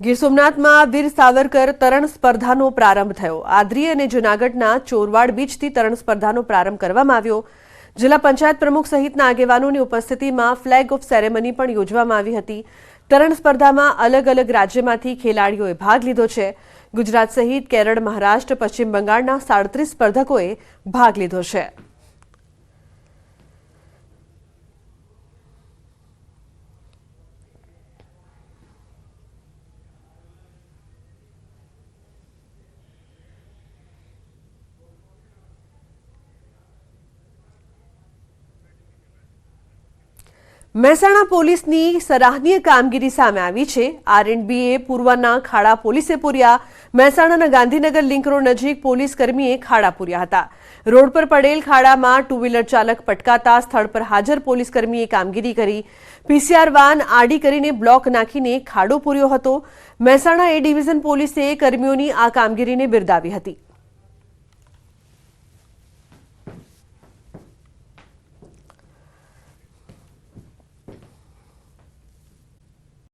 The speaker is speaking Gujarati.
ગીર સોમનાથમાં વીર સાવરકર તરણ સ્પર્ધાનો પ્રારંભ થયો. આદરી અને જૂનાગઢના ચોરવાડ બીચથી તરણ સ્પર્ધાનો પ્રારંભ કરવામાં આવ્યો. જિલ્લા પંચાયત પ્રમુખ સહિતના આગેવાનોની ઉપસ્થિતિમાં ફ્લેગ ઓફ સેરેમની પણ યોજવામાં આવી હતી. તરણ સ્પર્ધામાં અલગ અલગ રાજ્યમાંથી ખેલાડીઓએ ભાગ લીધો છે. ગુજરાત સહિત કેરળ, મહારાષ્ટ્ર, પશ્ચિમ બંગાળના સાડત્રીસ સ્પર્ધકોએ ભાગ લીધો છે. મહેસાણા પોલીસની સરાહનીય કામગીરી સામે આવી છે. આરએનબીએ પૂર્વના ખાડા પોલીસે પૂર્યા. મહેસાણાના ગાંધીનગર લિંક રોડ નજીક પોલીસ કર્મીએ ખાડા પૂર્યા હતા. રોડ પર પડેલ ખાડામાં ટુ વ્હીલર ચાલક પટકાતા સ્થળ પર હાજર પોલીસ કર્મીએ કામગીરી કરી. પીસીઆર વાન આડી કરીને બ્લોક નાખીને ખાડો પૂર્યો હતો. મહેસાણા એ ડિવિઝન પોલીસે કર્મીઓની આ કામગીરીને બિરદાવી હતી.